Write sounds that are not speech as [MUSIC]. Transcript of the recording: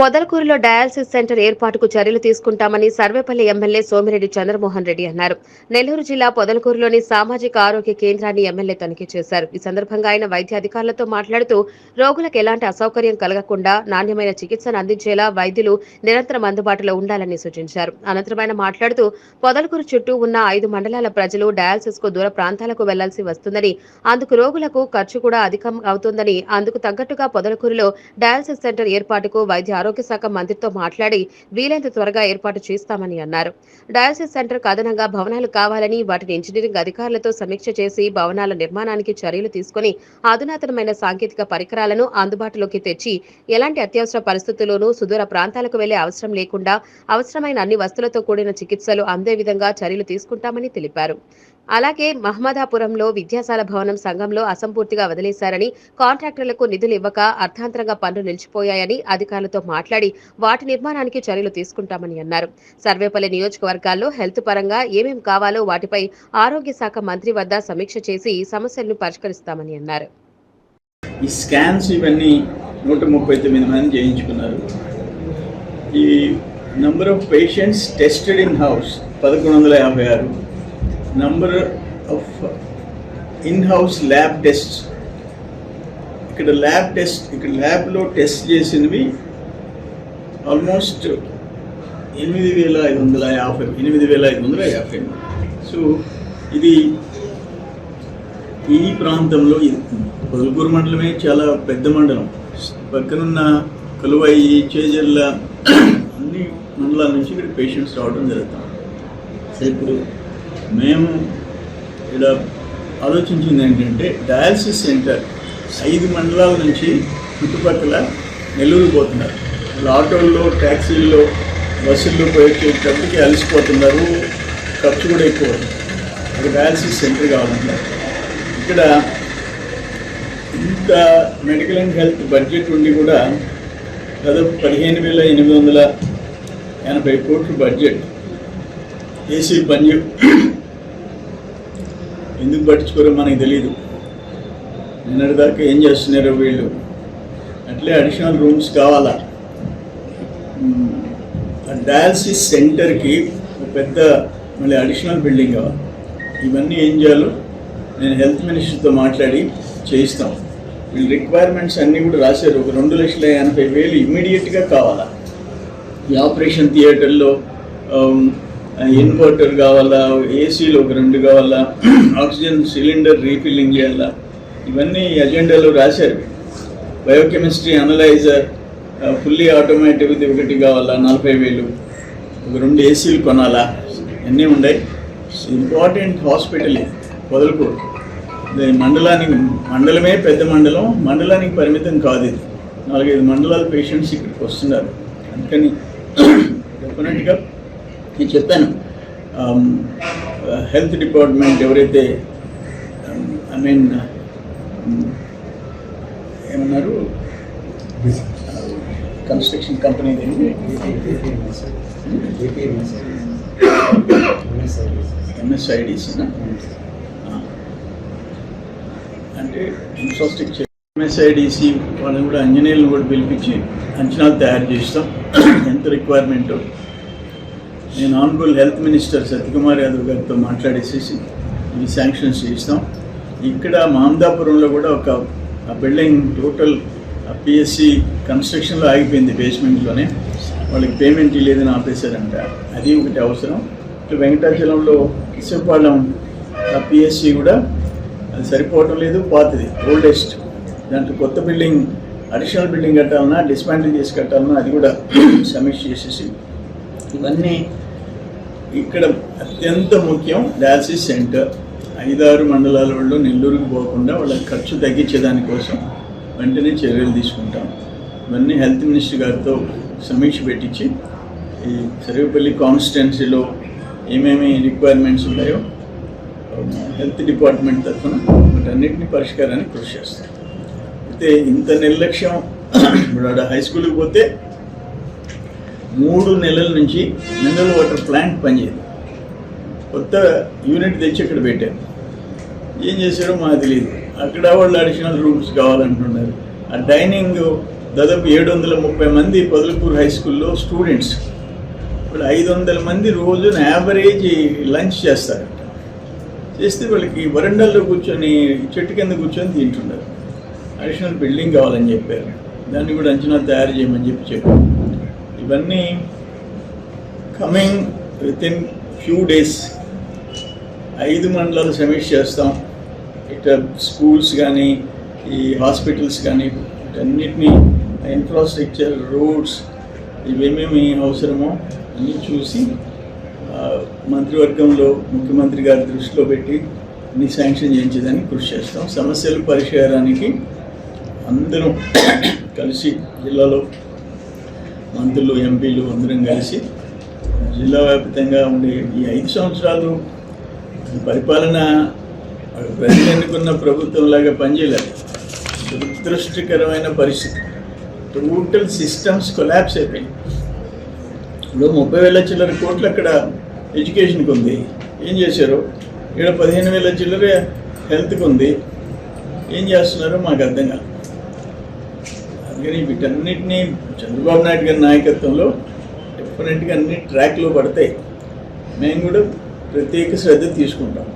పొదలకూరులో dialysis centre ఏర్పాటుకు చర్యలు తీసుకుంటామని సర్వేపల్లి ఎమ్మెల్యే సోమిరెడ్డి చంద్రమోహన్ రెడ్డి అన్నారు. నెల్లూరు జిల్లా పొదలకూరులోని సామాజిక ఆరోగ్య కేంద్రాన్ని ఎమ్మెల్యే తనిఖీ చేశారు. ఈ సందర్భంగా ఆయన వైద్య అధికారులతో మాట్లాడుతూ రోగులకు ఎలాంటి అసౌకర్యం కలగకుండా నాణ్యమైన చికిత్సను అందించేలా వైద్యులు నిరంతరం అందుబాటులో ఉండాలని సూచించారు. అనంతరం ఆయన మాట్లాడుతూ పొదలకూరు చుట్టూ ఉన్న ఐదు మండలాల ప్రజలు డయాలసిస్కు దూర ప్రాంతాలకు వెళ్ళాల్సి వస్తుందని అందుకు రోగులకు ఖర్చు కూడా అధికం అవుతుందని అందుకు తగ్గట్టుగా పొదలకూరులో డయాలసిస్ సెంటర్ ఏర్పాటుకు వైద్య ఆరోగ్య శాఖ మంత్రితో మాట్లాడి వీలైనంత త్వరగా ఏర్పాటు చేస్తామని అన్నారు. డయాలసిస్ సెంటర్ అదనంగా భవనాలు కావాలని వాటిని ఇంజనీరింగ్ అధికారులతో సమీక్ష చేసి భవనాల నిర్మాణానికి చర్యలు తీసుకుని అధునాతనమైన సాంకేతిక పరికరాలను అందుబాటులోకి తెచ్చి ఎలాంటి అత్యవసర పరిస్థితుల్లోనూ సుదూర ప్రాంతాలకు వెళ్ళే అవసరం లేకుండా అవసరమైన అన్ని వస్తువులతో కూడిన చికిత్సలు అందే విధంగా చర్యలు తీసుకుంటామని తెలిపారు. అలాగే మహమ్మదాపురంలో విద్యాశాల భవనం సంఘంలో అసంపూర్తిగా వదిలేశారని కాంట్రాక్టర్లకు నిధులు ఇవ్వక అర్థాంతరంగా పనులు నిలిచిపోయాయని అధికారులతో మాట్లాడి వాటి నిర్మాణానికి చర్యలు తీసుకుంటామని అన్నారు. సర్వేపల్లి నియోజకవర్గాల్లో హెల్త్ పరంగా ఏమేం కావాలో వాటిపై ఆరోగ్య శాఖ మంత్రి వద్ద సమీక్ష చేసి సమస్యలను పరిష్కరిస్తామని అన్నారు. ఈ స్కాన్స్ ఇవన్నీ నూట ముప్పై తొమ్మిది మంది చేయించుకున్నారు. ఈ number of patients tested in house పదకొండు వందల యాభై ఆరు. Number of in house lab test ఇక్కడ ల్యాబ్ టెస్ట్ ఇక్కడ ల్యాబ్లో టెస్ట్ చేసినవి ఆల్మోస్ట్ ఎనిమిది వేల ఐదు వందల యాభై ఎనిమిది వేల ఐదు వందల యాభై. సో ఇది ఈ ప్రాంతంలో ఇది. మండలమే చాలా పెద్ద మండలం. పక్కనున్న కలువై చేజర్ల అన్ని మండలాల నుంచి ఇక్కడ పేషెంట్స్ రావడం జరుగుతాం సో ఇప్పుడు మేము ఇక్కడ ఆలోచించింది ఏంటంటే డయాలసిస్ సెంటర్ ఐదు మండలాల నుంచి చుట్టుపక్కల నెల్లూరు పోతున్నారు. వాళ్ళు ఆటోల్లో ట్యాక్సీల్లో బస్సుల్లో పోయేటప్పటికి అలసిపోతున్నారు. ఖర్చు కూడా ఎక్కువ అవుతుంది. ఒక డయాలసిస్ సెంటర్ కావాలంటారు ఇక్కడ ఇంత మెడికల్ అండ్ హెల్త్ బడ్జెట్ ఉండి కూడా దాదాపు పదిహేను వేల ఎనిమిది వందల ఎనభై కోట్ల బడ్జెట్. ఏసీ పని ఎందుకు పట్టించుకోరో మనకి తెలియదు నిన్నటిదాకా ఏం చేస్తున్నారో వీళ్ళు? అట్లే అడిషనల్ రూమ్స్ కావాలా? Hmm. డయాలసిస్ సెంటర్కి ఒక పెద్ద మళ్ళీ అడిషనల్ బిల్డింగ్ కావాలి. ఇవన్నీ ఏం చేయాలో నేను హెల్త్ మినిస్టర్తో మాట్లాడి చేయిస్తాం. వీళ్ళు రిక్వైర్మెంట్స్ అన్నీ కూడా రాశారు. ఒక రెండు లక్షల ఎనభై వేలు ఇమ్మీడియట్గా కావాలా? ఈ ఆపరేషన్ థియేటర్లో ఇన్వర్టర్ కావాలా ఏసీలు ఒక రెండు కావాలా ఆక్సిజన్ సిలిండర్ రీఫిల్లింగ్ చేయాలా? ఇవన్నీ ఎజెండాలో రాశారు. బయోకెమిస్ట్రీ అనలైజర్ ఫుల్లీ ఆటోమేటివ్ది ఒకటి కావాలా నలభై వేలు. ఒక రెండు ఏసీలు కొనాలా? అన్నీ ఉన్నాయి? ఇంపార్టెంట్ హాస్పిటల్ వదలకూడదు మండలానికి మండలమే పెద్ద మండలం మండలానికి పరిమితం కాదు ఇది. నాలుగైదు మండలాల పేషెంట్స్ ఇక్కడికి వస్తున్నారు. అందుకని [CLEARS THROAT] డెఫినెట్గా నేను చెప్పాను. హెల్త్ డిపార్ట్మెంట్ ఎవరైతే ఐ మీన్ ఏమన్నారు? కన్స్ట్రక్షన్ కంపెనీ ఎంఎస్ఐడిస్ అంటే ఇన్ఫ్రాస్ట్రక్చర్ ఎంఎస్ఐడిసి వాళ్ళని కూడా ఇంజనీర్లను కూడా పిలిపించి అంచనాలు తయారు చేస్తాం. [COUGHS] ఎంత రిక్వైర్మెంట్ నేను honourable health minister Satyakumar Yadav గారితో మాట్లాడేసేసి ఇవి శాంక్షన్స్ చేస్తాం ఇక్కడ మామదాపురంలో కూడా ఒక ఆ బిల్డింగ్ టోటల్ పిఎస్సి కన్స్ట్రక్షన్లో ఆగిపోయింది బేస్మెంట్లోనే. వాళ్ళకి పేమెంట్ లేదని ఆపేశారంట. అది ఒకటి అవసరం. ఇటు వెంకటాచలంలో ఇసుపాలెం ఆ పిఎస్సి కూడా అది సరిపోవటం లేదు పాతది ఓల్డెస్ట్. దాంట్లో కొత్త బిల్డింగ్ అడిషనల్ బిల్డింగ్ కట్టాలన్నా డిస్మాంటిల్ చేసి కట్టాలన్నా అది కూడా [CLEARS THROAT] సమీక్ష చేసేసి ఇవన్నీ ఇక్కడ అత్యంత ముఖ్యం డయాలసిస్ సెంటర్ ఐదారు మండలాల వాళ్ళు నెల్లూరుకు పోకుండా వాళ్ళ ఖర్చు తగ్గించే దానికోసం వెంటనే చర్యలు తీసుకుంటాం. ఇవన్నీ హెల్త్ మినిస్టర్ గారితో సమీక్ష పెట్టించి ఈ సర్వేపల్లి కాన్స్టిట్యున్సీలో ఏమేమి రిక్వైర్మెంట్స్ ఉన్నాయో హెల్త్ డిపార్ట్మెంట్ తరఫున వాటన్నిటిని పరిష్కారానికి కృషి చేస్తాం. అయితే ఇంత నిర్లక్ష్యం ఇప్పుడు ఆడ హై స్కూల్కి పోతే మూడు నెలల నుంచి మినరల్ వాటర్ ప్లాంట్ పనిచేయదు. కొత్త యూనిట్ తెచ్చి ఇక్కడ పెట్టారు. ఏం చేశారో మాకు తెలియదు అక్కడ వాళ్ళు అడిషనల్ రూమ్స్ కావాలంటున్నారు. ఆ డైనింగ్ దాదాపు ఏడు వందల ముప్పై మంది పొదలకూరు హై స్కూల్లో స్టూడెంట్స్. ఇప్పుడు ఐదు వందల మంది రోజున యావరేజ్ లంచ్ చేస్తారు. చేస్తే వాళ్ళకి వరండాల్లో కూర్చొని చెట్టు కింద కూర్చొని తింటున్నారు. అడిషనల్ బిల్డింగ్ కావాలని చెప్పారు. దాన్ని కూడా అంచనా తయారు చేయమని చెప్పి చెప్పారు. ఇవన్నీ coming with in few days ఐదు మండలాలు సమీక్ష చేస్తాం. ఇట్లా స్కూల్స్ కానీ ఈ హాస్పిటల్స్ కానీ వీటన్నిటినీ ఇన్ఫ్రాస్ట్రక్చర్ రోడ్స్ ఇవేమేమి అవసరమో అన్నీ చూసి మంత్రివర్గంలో ముఖ్యమంత్రి గారి దృష్టిలో పెట్టి అన్ని శాంక్షన్ చేయించేదానికి కృషి చేస్తాం. సమస్యలు పరిష్కారానికి అందరూ కలిసి జిల్లాలో మంత్రులు ఎంపీలు అందరం కలిసి జిల్లా వ్యాప్తంగా ఉండే ఈ ఐదు సంవత్సరాలు పరిపాలన ప్రజలు ఎన్నుకున్న ప్రభుత్వంలాగా పనిచేయలేదు. దురదృష్టకరమైన పరిస్థితి. టోటల్ సిస్టమ్స్ కొలాప్స్ అయిపోయింది ఇప్పుడు ముప్పై వేల చిల్లర కోట్లు అక్కడ ఎడ్యుకేషన్కి ఉంది. ఏం చేశారు? ఇక్కడ పదిహేను వేల చిల్లర హెల్త్కి ఉంది. ఏం చేస్తున్నారో మాకు అర్థం కాదు అందుకని వీటన్నిటినీ చంద్రబాబు నాయుడు గారి నాయకత్వంలో డెఫినెట్గా అన్ని ట్రాక్లో పడతాయి. మేము కూడా ప్రత్యేక శ్రద్ధ తీసుకుంటాం.